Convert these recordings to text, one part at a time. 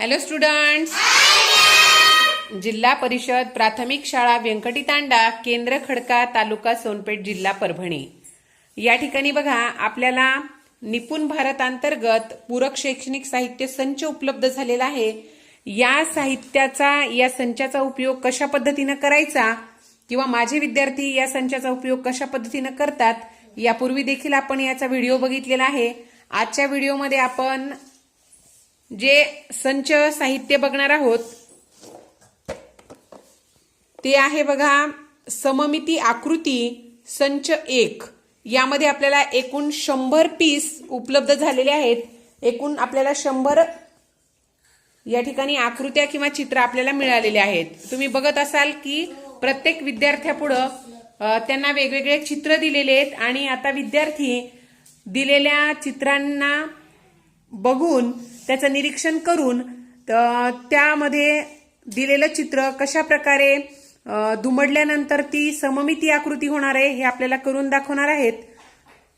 Hello students जिल्हा परिषद प्राथमिक शाळा व्यंकटी तांडा केंद्र खडका तालुका सोनपेठ जिल्हा परभणी. या ठिकाणी बघा आपल्याला निपुण भारत अंतर्गत पूरक शैक्षणिक साहित्य संच उपलब्ध झालेला आहे. या साहित्याचा या संचाचा उपयोग कशा पद्धतीनं करायचा किंवा माझे विद्यार्थी या संचाचा उपयोग कशा पद्धतीनं करतात यापूर्वी देखील आपण याचा व्हिडिओ बघितलेला आहे. आजच्या व्हिडिओमध्ये आपण जे संच साहित्य बघणार आहोत ते आहे बघा सममिती आकृती संच एक. यामध्ये आपल्याला एकूण शंभर पीस उपलब्ध झालेले आहेत. एकूण आपल्याला शंभर या ठिकाणी आकृत्या किंवा चित्र आपल्याला मिळालेले आहेत. तुम्ही बघत असाल की प्रत्येक विद्यार्थ्यापुढं त्यांना वेगवेगळे चित्र दिलेले आहेत आणि आता विद्यार्थी दिलेल्या चित्रांना बघून त्याचं निरीक्षण करून त्यामध्ये दिलेलं चित्र कशा प्रकारे दुमडल्यानंतर ती सममिती आकृती होणार आहे हे आपल्याला करून दाखवणार आहेत.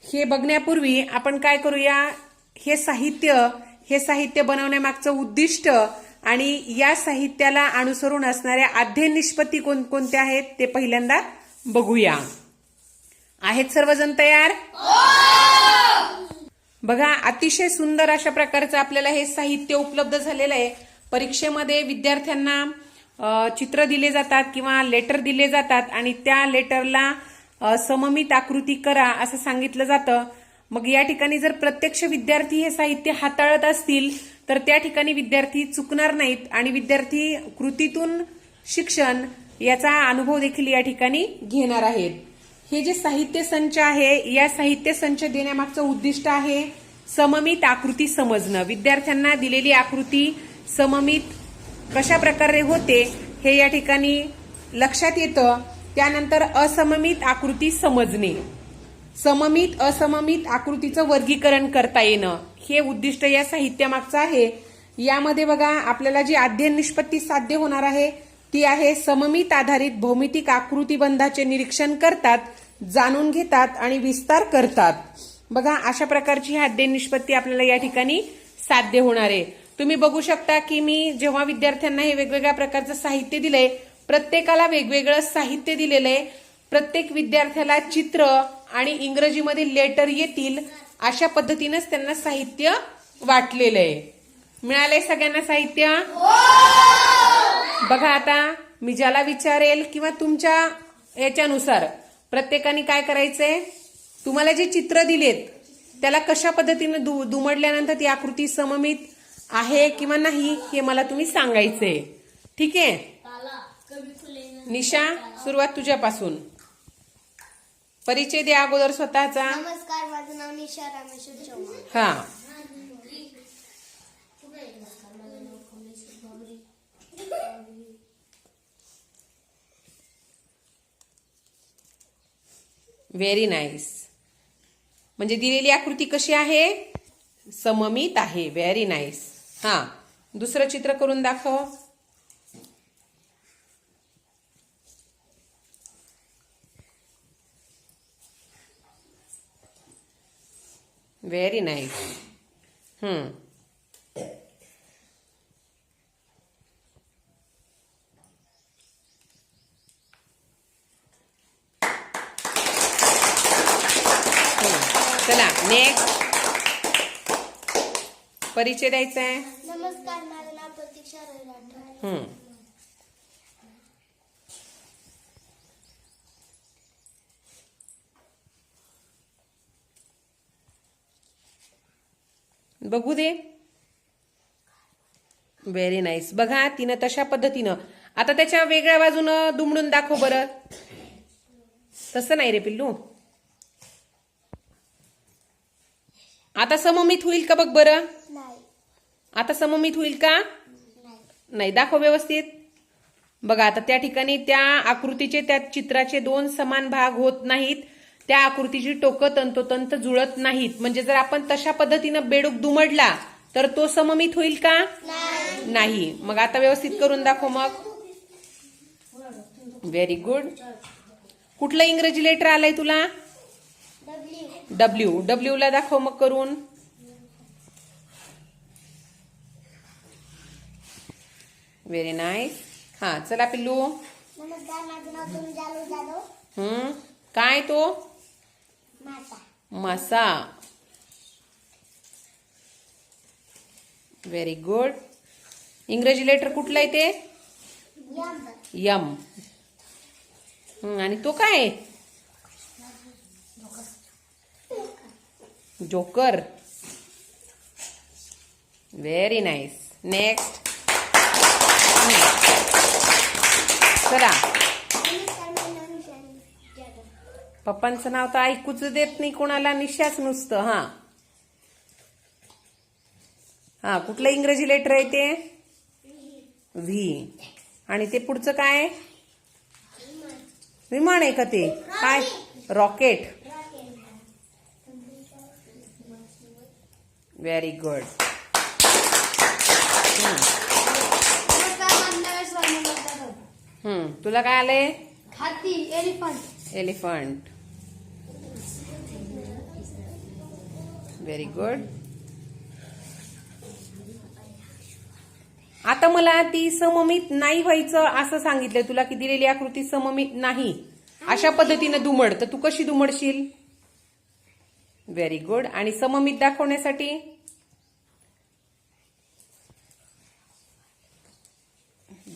हे बघण्यापूर्वी आपण काय करूया हे साहित्य हे साहित्य बनवण्यामागचं उद्दिष्ट आणि या साहित्याला अनुसरून असणाऱ्या अध्ययन निष्पत्ती कोणकोणत्या आहेत ते पहिल्यांदा बघूया. आहेत सर्वजण तयार? हो! बघा अतिशय सुंदर अशा प्रकारचं आपल्याला हे साहित्य उपलब्ध झालेलं आहे. परीक्षेमध्ये विद्यार्थ्यांना चित्र दिले जातात किंवा लेटर दिले जातात आणि त्या लेटरला सममित आकृती करा असं सांगितलं जातं. मग या ठिकाणी जर प्रत्यक्ष विद्यार्थी हे साहित्य हाताळत असतील तर त्या ठिकाणी विद्यार्थी चुकणार नाहीत आणि विद्यार्थी कृतीतून शिक्षण याचा अनुभव देखील या ठिकाणी घेणार आहेत. हे जे साहित्य संच आहे या साहित्य संच देण्यामागचं उद्दिष्ट आहे सममित आकृती समजणं. विद्यार्थ्यांना दिलेली आकृती सममित कशा प्रकारे होते हे या ठिकाणी लक्षात येतं. त्यानंतर असममित आकृती समजणे. सममित असममित आकृतीचं वर्गीकरण करता येणं. हे उद्दिष्ट या साहित्यामागचं आहे. यामध्ये बघा आपल्याला जी अध्ययन निष्पत्ती साध्य होणार आहे ती आहे सममित आधारित भौमितिक आकृतीबंधाचे निरीक्षण करतात. जाणून घेतात आणि विस्तार करतात. बघा अशा प्रकारची ही निष्पत्ती आपल्याला या ठिकाणी साध्य होणार आहे. तुम्ही बघू शकता की मी जेव्हा विद्यार्थ्यांना हे वेगवेगळ्या प्रकारचं साहित्य दिलंय प्रत्येकाला वेगवेगळं साहित्य दिलेलं आहे प्रत्येक विद्यार्थ्याला चित्र आणि इंग्रजीमध्ये लेटर येतील अशा पद्धतीनंच त्यांना साहित्य वाटलेलं आहे मिळालंय सगळ्यांना साहित्य? बघा आता मी ज्याला विचारेल किंवा तुमच्या याच्यानुसार प्रत्येकाने काय करायचंय? तुम्हाला जे चित्र दिलेत त्याला कशा पद्धतीनं दु दुमडल्यानंतर ती आकृती सममित आहे किंवा नाही हे मला तुम्ही सांगायचंय. ठीक आहे? निशा सुरुवात तुझ्यापासून. परिचय द्या अगोदर स्वतःचा. नमस्कार माझं नाव निशा रामेश्वर चव्हाण. हा. व्हेरी नाईस म्हणजे दिलेली आकृती कशी आहे? सममित आहे. व्हेरी नाईस हा. दुसरं चित्र करून दाखव. व्हेरी नाईस हम्म हम्म. चला नेक्स्ट परिचय द्यायचा आहे. नमस्कार माझं नाव प्रतीक्षा राठोड हम्म. बघू दे. व्हेरी नाईस बघा तिनं तशा पद्धतीनं. आता त्याच्या वेगळ्या बाजूनं दुमडून दाखव बरं. तसं नाही रे पिल्लू. आता सममित होईल का बघ बरं? नाही. आता सममित होईल का? नाही. दाखव व्यवस्थित. बघा आता त्या ठिकाणी त्या आकृतीचे त्या चित्राचे दोन समान भाग होत नाहीत. त्या आकृतीची टोकं तंतोतंत जुळत नाहीत. म्हणजे जर आपण तशा पद्धतीनं बेडूक दुमडला तर तो सममित होईल का? नाही. मग आता व्यवस्थित करून दाखव मग. व्हेरी गुड कुठलं इंग्रजी लेटर आलंय तुला? डब्ल्यू डब्ल्यू ला दाखव मग करून. व्हेरी नाईस हा चला पिल्लू. हम्म काय तो? मासा. व्हेरी गुड इंग्रजी लेटर कुठलं आहे ते? यम. आणि तो काय जोकर व्हेरी नाईस नेक्स्ट चला. पप्पांचं नाव तर ऐकूच देत नाही कोणाला निशाच नुसतं हा. हा कुठलं इंग्रजी लेटर आहे ते? व्ही. आणि ते पुढचं काय? विमान आहे का ते? काय? रॉकेट व्हेरी गुड तुला काय आलंय? हाती एलिफंट. एलिफंट व्हेरी गुड आता मला ती सममित नाही व्हायचं असं सांगितलंय. तुला की दिलेली आकृती सममित नाही. अशा पद्धतीनं दुमड. तर तू कशी दुमडशील? व्हेरी गुड आणि सममित दाखवण्यासाठी?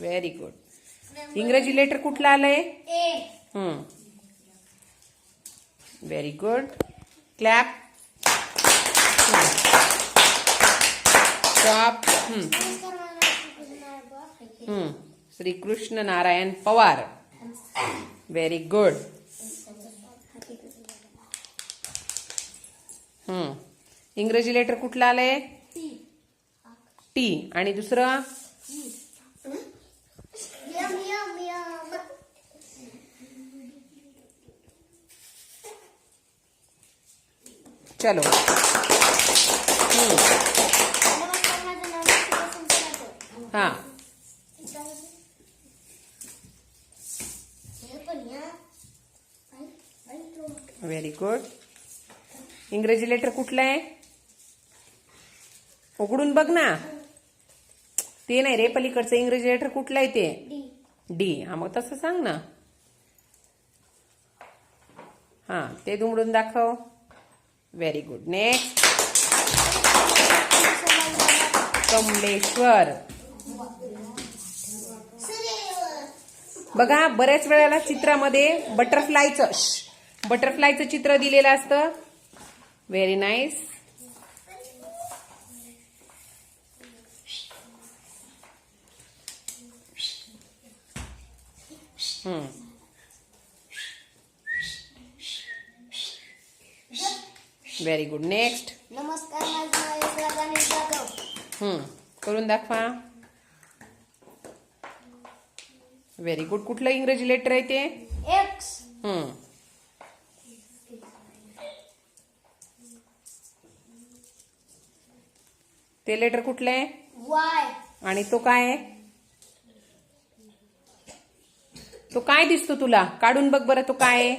व्हेरी गुड इंग्रजी लेटर कुठलं आलंय? व्हेरी गुड क्लॅप नाव Shrikrishna Narayan Pawar. Very good hmm. Ingraji letter कुठलं आलंय? टी. आणि दुसरं यम यम यम चलो. हा. व्हेरी गुड इंग्रजी लेटर कुठलं आहे? उघडून बघ ना. ते नाही रे पलीकडचं इंग्रजी लेटर कुठलं आहे ते? डी. डी. हा मग तसं सांग ना. हा ते दुमडून दाखव. Very good next Kamleshwar. बघा बऱ्याच वेळेला चित्रामध्ये बटरफ्लायचं बटरफ्लायचं चित्र दिलेलं असतं. Very nice hmm. Very good next नमस्कार माझं नाव यशराज अनिल जाधव. हम्म. करून दाखवा. व्हेरी गुड कुठलं इंग्रजी लेटर आहे ते? एक्स हम्म. ते लेटर कुठलं आहे? वाय आणि तो काय आहे? तो काय दिसतो तुला? काढून बघ बरं तो काय आहे.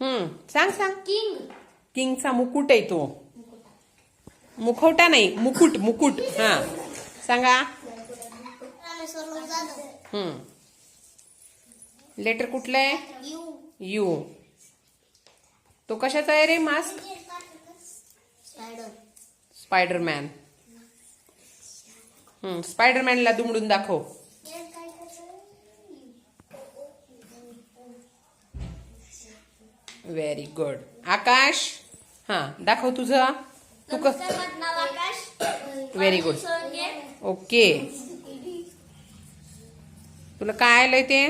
हम्म. सांग सांग. किंग किंगचा मुकुट आहे तो. मुखवटा नाही मुकुट मुकुट. हा. सांगा. हम्म. लेटर कुठलं आहे? यू. तो कशाचा आहे रे मास्क? स्पायडर. स्पायडरमॅन. हम्म स्पायडरमॅनला दुमडून दाखव. Very good Akash? हा दाखव तुझं. तू क नमस्कार माझं नाव Akash. Very good. Solanke. Okay. तुला काय आलंय ते?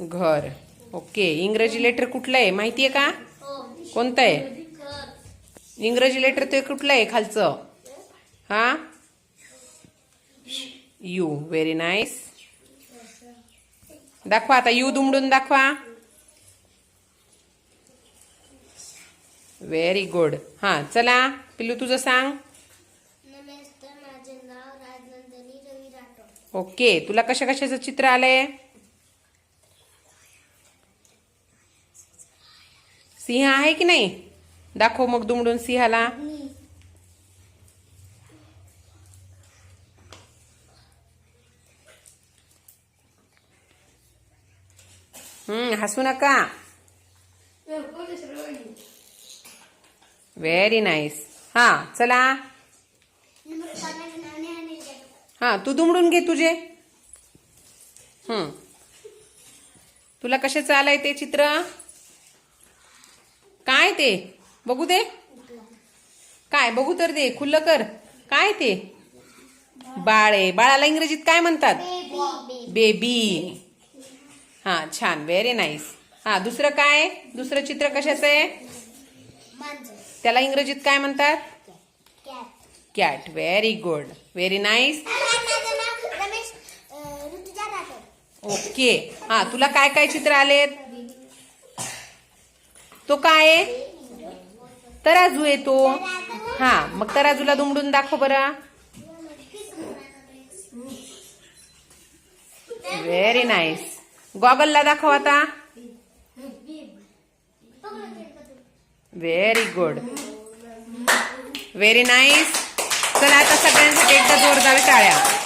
घर. ओके. इंग्रजी लेटर कुठलं आहे? माहितीये का? हो. कोणतं आहे? इंग्रजी लेटर ते कुठलं आहे खालचं? हा? यू व्हेरी नाईस दाखवा आता. यू दुमडून दाखवा. व्हेरी गुड हा चला पिल्लू तुझं सांग. ओके तुला कशा कशाचं चित्र आलंय? सिंह आहे की नाही? दाखव मग दुमडून सिंहाला. हम्म हसू नका. व्हेरी नाईस हा चला. हा तू दुमडून घे तुझे. हम्म. तुला कशाचं आलंय ते चित्र? काय ते? बघू दे. काय? बघू तर दे. खुल्लं कर. काय ते? बाळे. बाळाला इंग्रजीत काय म्हणतात? बेबी. हा छान. व्हेरी नाईस हा दुसरं काय? दुसरं चित्र कशाचं आहे? त्याला इंग्रजीत काय म्हणतात? Cat cat very good very nice okay हा तुला काय काय चित्र आलेत? तो काय आहे? तराजू आहे तो. हा मग तराजूला दुमडून दाखव बरं. व्हेरी नाईस गॉगलला दाखव आता. व्हेरी गुड व्हेरी नाईस चला आता सगळ्यांसाठी एकदा जोरदार टाळ्या.